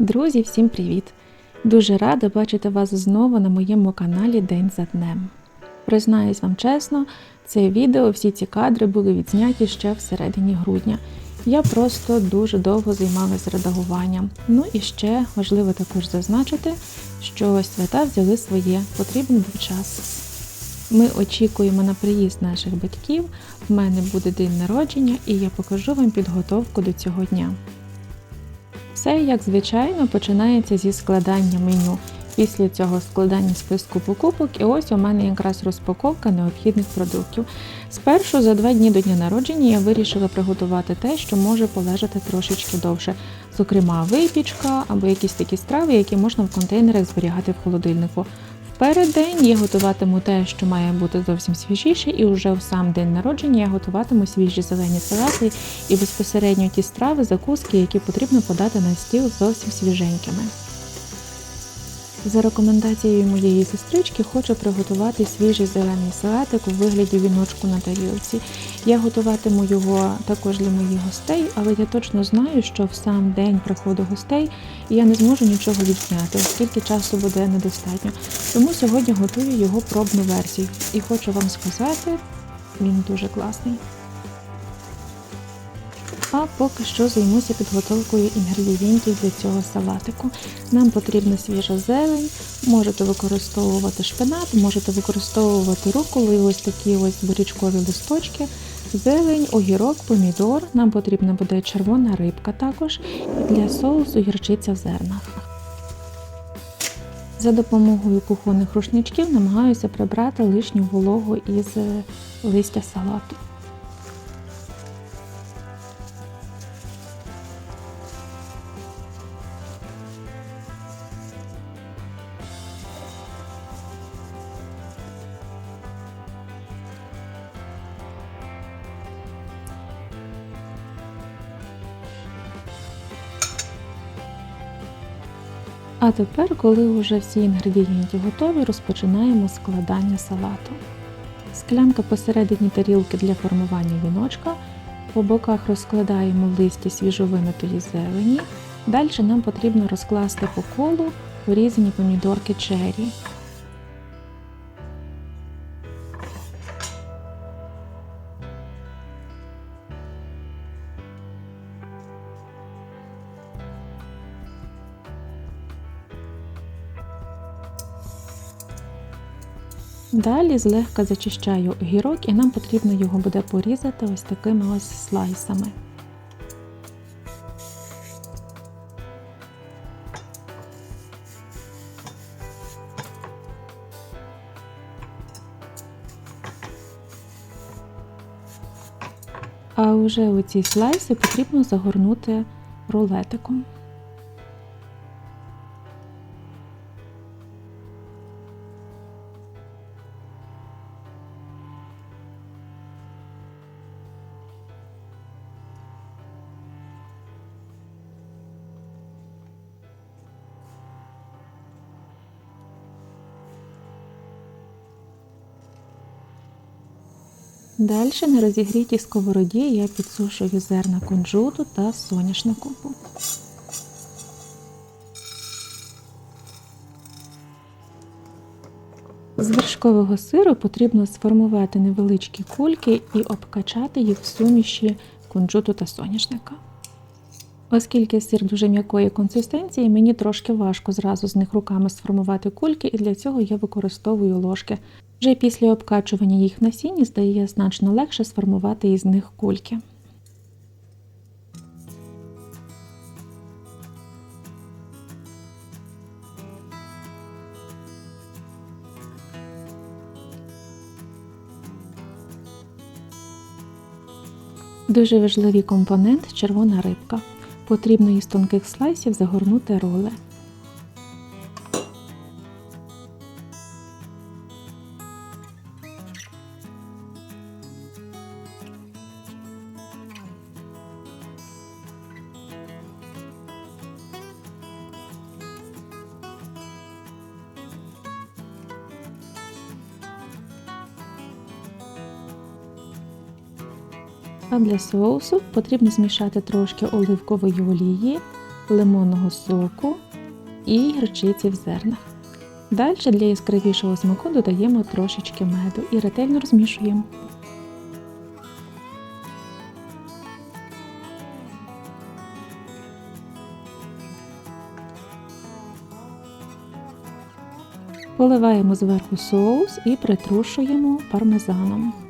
Друзі, всім привіт! Дуже рада бачити вас знову на моєму каналі День за днем. Признаюсь вам чесно, це відео, всі ці кадри були відзняті ще в середині грудня. Я просто дуже довго займалася редагуванням. Ну і ще важливо також зазначити, що свята взяли своє, потрібен був час. Ми очікуємо на приїзд наших батьків. В мене буде день народження, і я покажу вам підготовку до цього дня. Все, як звичайно, починається зі складання меню. Після цього складання списку покупок, і ось у мене якраз розпаковка необхідних продуктів. Спершу за два дні до дня народження я вирішила приготувати те, що може полежати трошечки довше, зокрема випічка або якісь такі страви, які можна в контейнерах зберігати в холодильнику. В переддень я готуватиму те, що має бути зовсім свіжіше, і вже в сам день народження я готуватиму свіжі зелені салати і безпосередньо ті страви, закуски, які потрібно подати на стіл зовсім свіженькими. За рекомендацією моєї сестрички хочу приготувати свіжий зелений салатик у вигляді віночку на тарілці. Я готуватиму його також для моїх гостей, але я точно знаю, що в сам день приходу гостей я не зможу нічого відзняти, оскільки часу буде недостатньо. Тому сьогодні готую його пробну версію і хочу вам сказати, він дуже класний. А поки що займуся підготовкою інгредієнтів для цього салатику. Нам потрібна свіжа зелень, можете використовувати шпинат, можете використовувати руколи, ось такі ось бурячкові листочки, зелень, огірок, помідор. Нам потрібна буде червона рибка також і для соусу гірчиця в зернах. За допомогою кухонних рушничків намагаюся прибрати лишню вологу із е, листя салату. А тепер, коли вже всі інгредієнти готові, розпочинаємо складання салату. Склянка посередині тарілки для формування віночка. По боках розкладаємо листя свіжовинутої зелені. Далі нам потрібно розкласти по колу порізані помідорки черрі. Далі злегка зачищаю огірок і нам потрібно його буде порізати ось такими ось слайсами. А вже у ці слайси потрібно загорнути рулетиком. Далі на розігрітій сковороді я підсушую зерна кунжуту та соняшнику. З вершкового сиру потрібно сформувати невеличкі кульки і обкачати їх в суміші кунжуту та соняшника. Оскільки сир дуже м'якої консистенції, мені трошки важко зразу з них руками сформувати кульки, і для цього я використовую ложки. Вже після обкачування їх на сіні стає значно легше сформувати із них кульки. Дуже важливий компонент червона рибка. Потрібно із тонких слайсів загорнути роли. Для соусу потрібно змішати трошки оливкової олії, лимонного соку і гірчиці в зернах. Далі для яскравішого смаку додаємо трошечки меду і ретельно розмішуємо. Поливаємо зверху соус і притрушуємо пармезаном.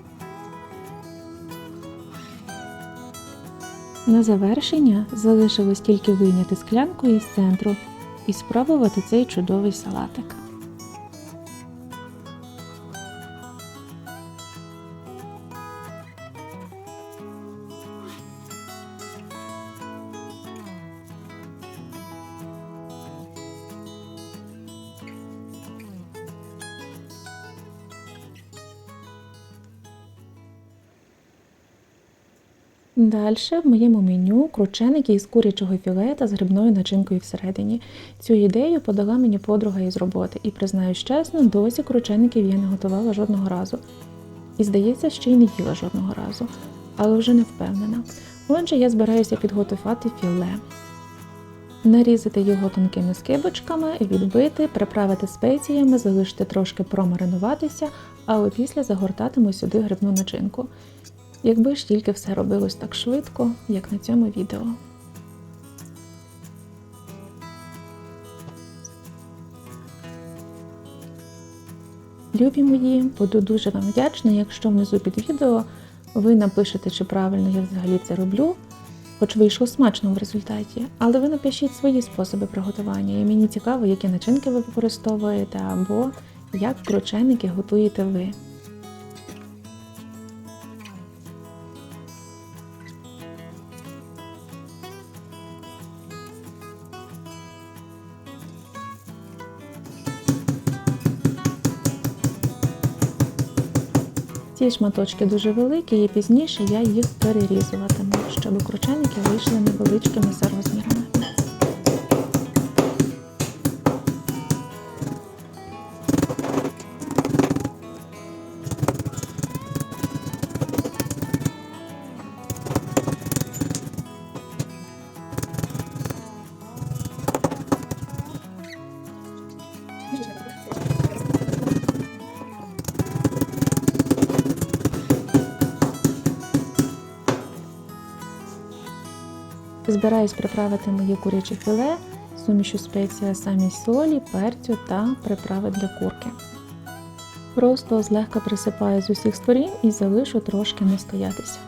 На завершення залишилось тільки вийняти склянку із центру і спробувати цей чудовий салатик. Далі в моєму меню крученики із курячого філе та з грибною начинкою всередині. Цю ідею подала мені подруга із роботи, і признаюсь чесно, досі кручеників я не готувала жодного разу. І здається, ще й не їла жодного разу, але вже не впевнена. Отже, я збираюся підготувати філе. Нарізати його тонкими скибочками, відбити, приправити спеціями, залишити трошки промаринуватися, а опісля загортатиму сюди грибну начинку. Якби ж тільки все робилось так швидко, як на цьому відео. Любі мої, буду дуже вам вдячна, якщо внизу під відео ви напишете, чи правильно я взагалі це роблю, хоч вийшло смачно в результаті, але ви напишіть свої способи приготування, і мені цікаво, які начинки ви використовуєте, або як крученики готуєте ви. Ці шматочки дуже великі, і пізніше я їх перерізуватиму, щоб крученики вийшли невеличкими за розмірами. Збираюсь приправити моє куряче філе, сумішу спеція самі солі, перцю та приправи для курки. Просто злегка присипаю з усіх сторін і залишу трошки настоятися.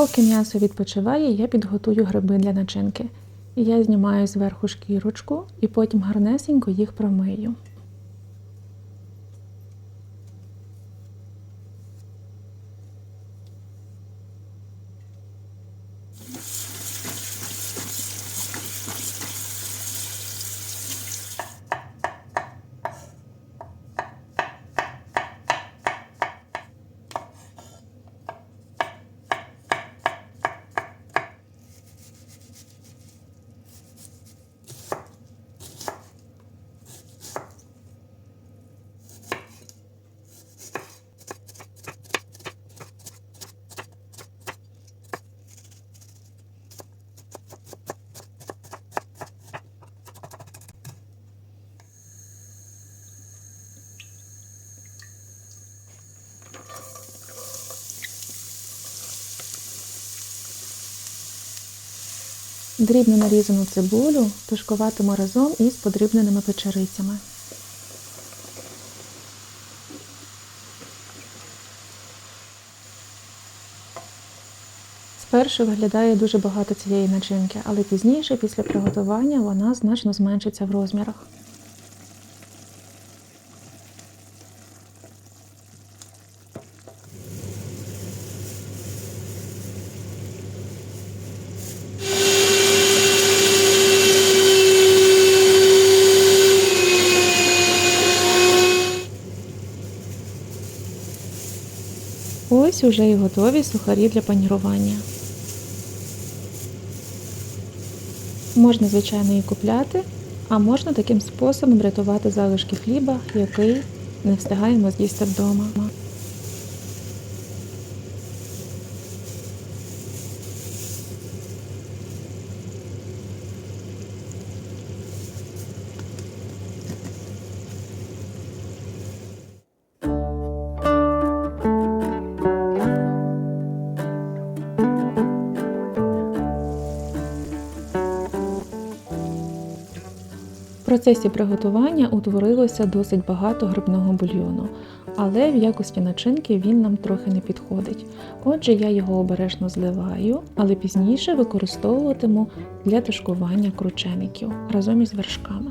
Поки м'ясо відпочиває, я підготую гриби для начинки. Я знімаю зверху шкірочку і потім гарнесенько їх промию. Дрібно нарізану цибулю тушкуватиму разом із подрібненими печерицями. Спершу виглядає дуже багато цієї начинки, але пізніше, після приготування, вона значно зменшиться в розмірах. Уже і готові сухарі для панірування. Можна, звичайно, і купляти, а можна таким способом врятувати залишки хліба, який не встигаємо з'їсти вдома. Процесі приготування утворилося досить багато грибного бульйону, але в якості начинки він нам трохи не підходить. Отже, я його обережно зливаю, але пізніше використовуватиму для тушкування кручеників разом із вершками.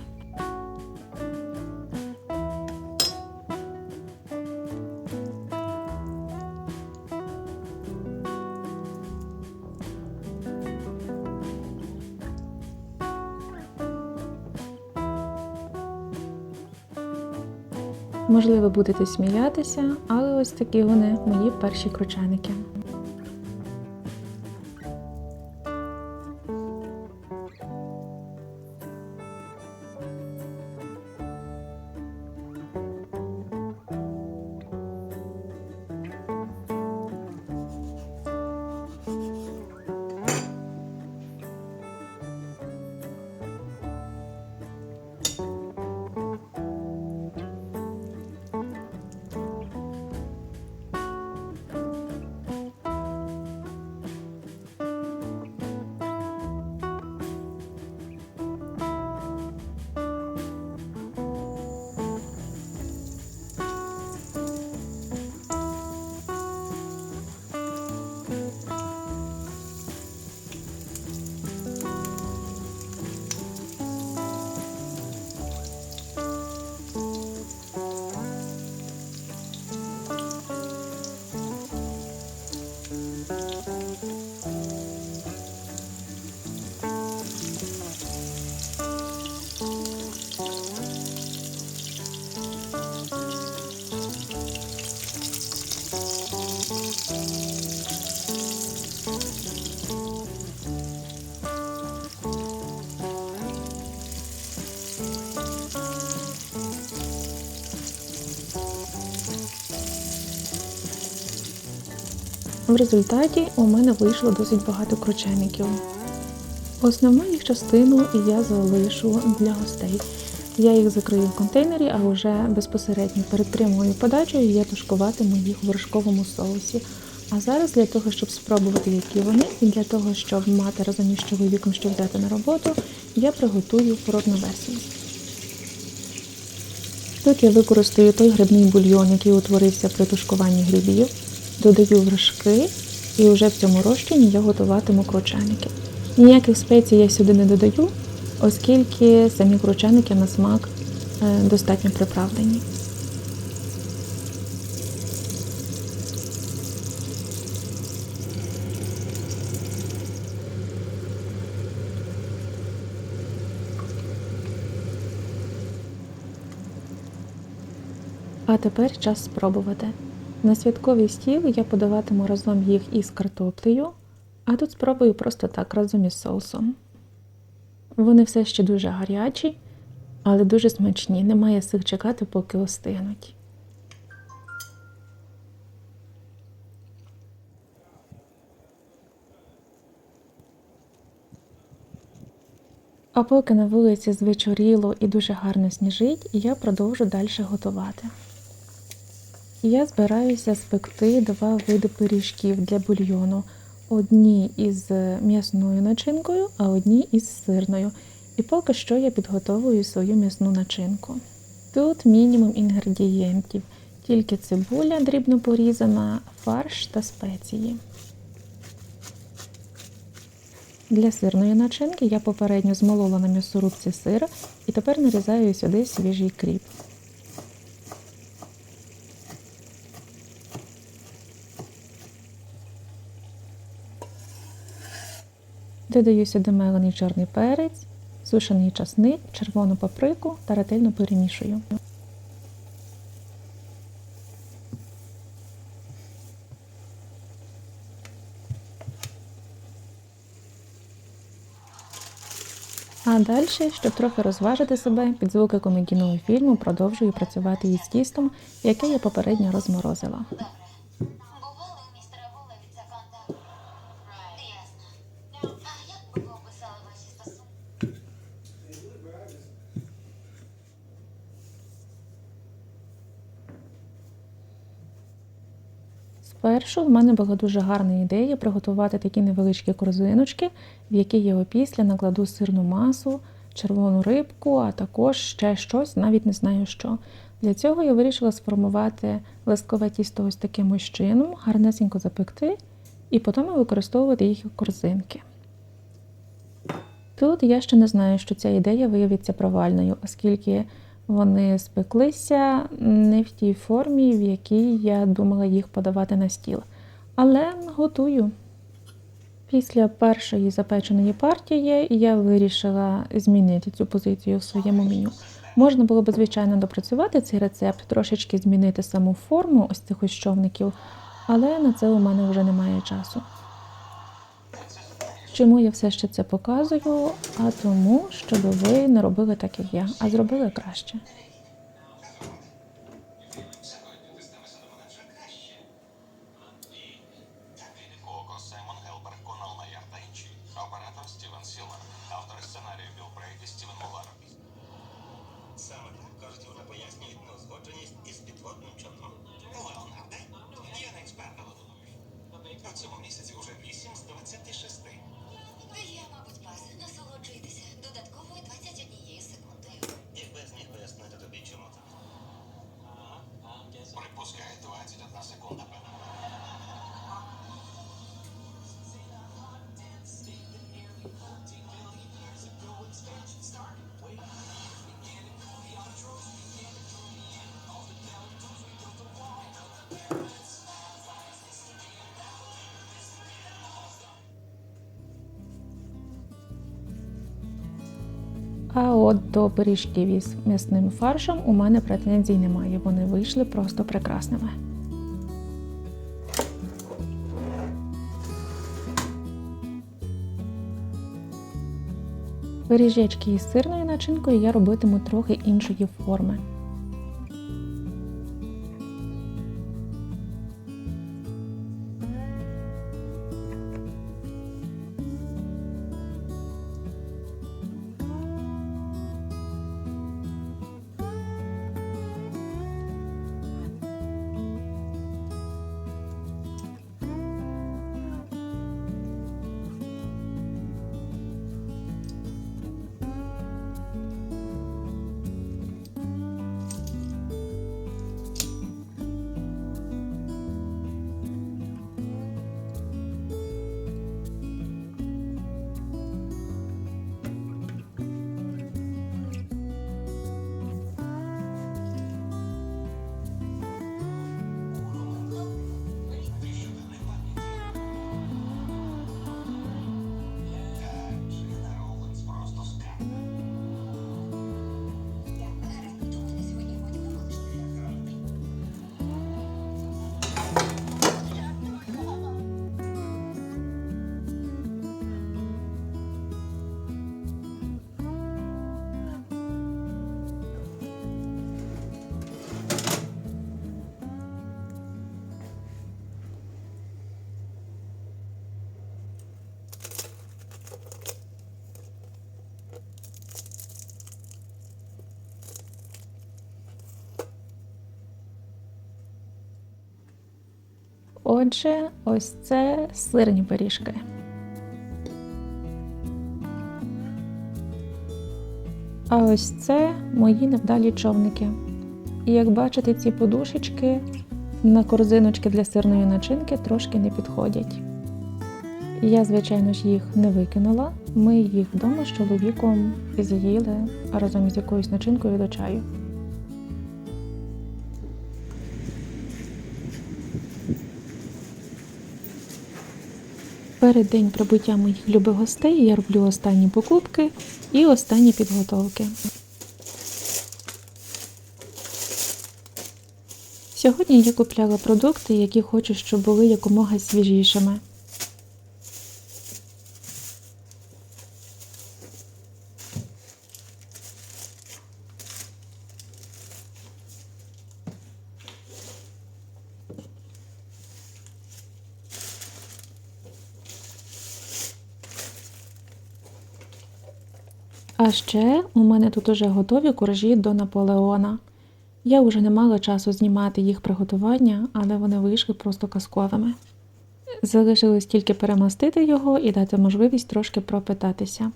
Можливо, будете сміятися, але ось такі вони мої перші крученики. В результаті у мене вийшло досить багато кручеників. Основну їх частину я залишу для гостей. Я їх закрию в контейнері, а вже безпосередньо перед прямою подачею я тушкуватиму їх у вершковому соусі. А зараз для того, щоб спробувати, які вони, і для того, щоб мати разом із чоловіком, що взяти на роботу, я приготую породну версію. Тут я використаю той грибний бульйон, який утворився при тушкуванні грибів, додаю вершки і вже в цьому розчині я готуватиму крученики. Ніяких спецій я сюди не додаю, оскільки самі крученики на смак е, достатньо приправлені. А тепер час спробувати. На святковий стіл я подаватиму разом їх із картоплею, а тут спробую просто так разом із соусом. Вони все ще дуже гарячі, але дуже смачні, немає сил чекати, поки остигнуть. А поки на вулиці звечоріло і дуже гарно сніжить, я продовжу далі готувати. Я збираюся спекти два види пиріжків для бульйону. Одні із м'ясною начинкою, а одні із сирною. І поки що я підготовую свою м'ясну начинку. Тут мінімум інгредієнтів, тільки цибуля дрібно порізана, фарш та спеції. Для сирної начинки я попередньо змолола на м'ясорубці сир і тепер нарізаю сюди свіжий кріп. Додаю сюди мелений чорний перець, сушений часник, червону паприку та ретельно перемішую. А далі, щоб трохи розважити себе, під звуки комедійного фільму продовжую працювати із тістом, яке я попередньо розморозила. Спершу в мене була дуже гарна ідея приготувати такі невеличкі корзиночки, в які я опісля накладу сирну масу, червону рибку, а також ще щось, навіть не знаю що. Для цього я вирішила сформувати листкове тісто ось таким ось чином, гарнесенько запекти і потім використовувати їх як корзинки. Тут я ще не знаю, що ця ідея виявиться провальною, оскільки вони спеклися не в тій формі, в якій я думала їх подавати на стіл. Але готую. Після першої запеченої партії я вирішила змінити цю позицію в своєму меню. Можна було б, звичайно, допрацювати цей рецепт, трошечки змінити саму форму ось цих ось човників, але на це у мене вже немає часу. Чому я все ще це показую? А тому, щоб ви не робили так, як я, а зробили краще. А от до пиріжків із м'ясним фаршем у мене претензій немає. Вони вийшли просто прекрасними. Пиріжечки із сирною начинкою я робитиму трохи іншої форми. Отже, ось це сирні пиріжки. А ось це мої невдалі човники. І як бачите, ці подушечки на корзиночки для сирної начинки трошки не підходять. Я, звичайно ж, їх не викинула. Ми їх вдома з чоловіком з'їли разом із якоюсь начинкою до чаю. Перед день прибуття моїх любих гостей я роблю останні покупки і останні підготовки. Сьогодні я купляла продукти, які хочу, щоб були якомога свіжішими. А ще у мене тут уже готові коржі до Наполеона. Я вже не мала часу знімати їх приготування, але вони вийшли просто казковими. Залишилось тільки перемастити його і дати можливість трошки пропитатися.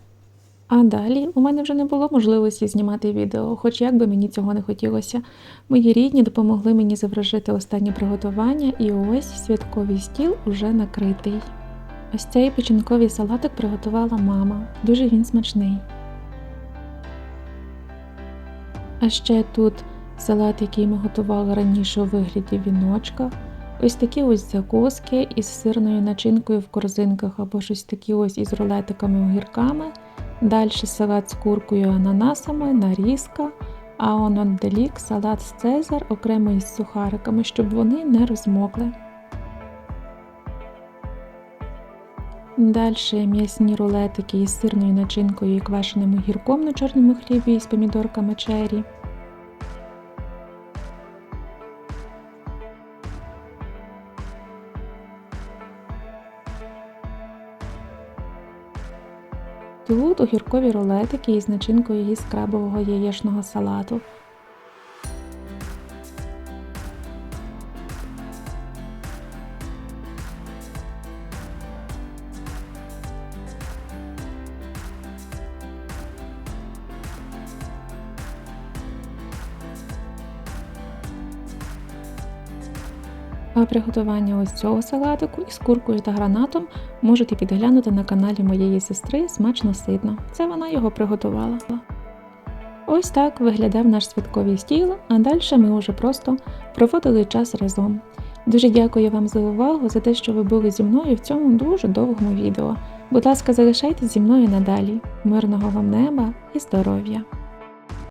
А далі у мене вже не було можливості знімати відео, хоч як би мені цього не хотілося. Мої рідні допомогли мені завершити останні приготування, і ось святковий стіл уже накритий. Ось цей печінковий салатик приготувала мама. Дуже він смачний. А ще тут салат, який ми готували раніше у вигляді віночка. Ось такі ось закуски із сирною начинкою в корзинках або щось такі ось із рулетиками огірками. Далі салат з куркою ананасами, нарізка, а он салат з цезар окремо із сухариками, щоб вони не розмокли. Далі м'ясні рулетики із сирною начинкою і квашеним огірком на чорному хлібі з помідорками чері. Тут огіркові рулетики із начинкою із крабового яєчного салату. А приготування ось цього салатику із куркою та гранатом можете підглянути на каналі моєї сестри смачно ситно. Це вона його приготувала. Ось так виглядав наш святковий стіл, а далі ми вже просто проводили час разом. Дуже дякую вам за увагу, за те, що ви були зі мною в цьому дуже довгому відео. Будь ласка, залишайтесь зі мною надалі. Мирного вам неба і здоров'я!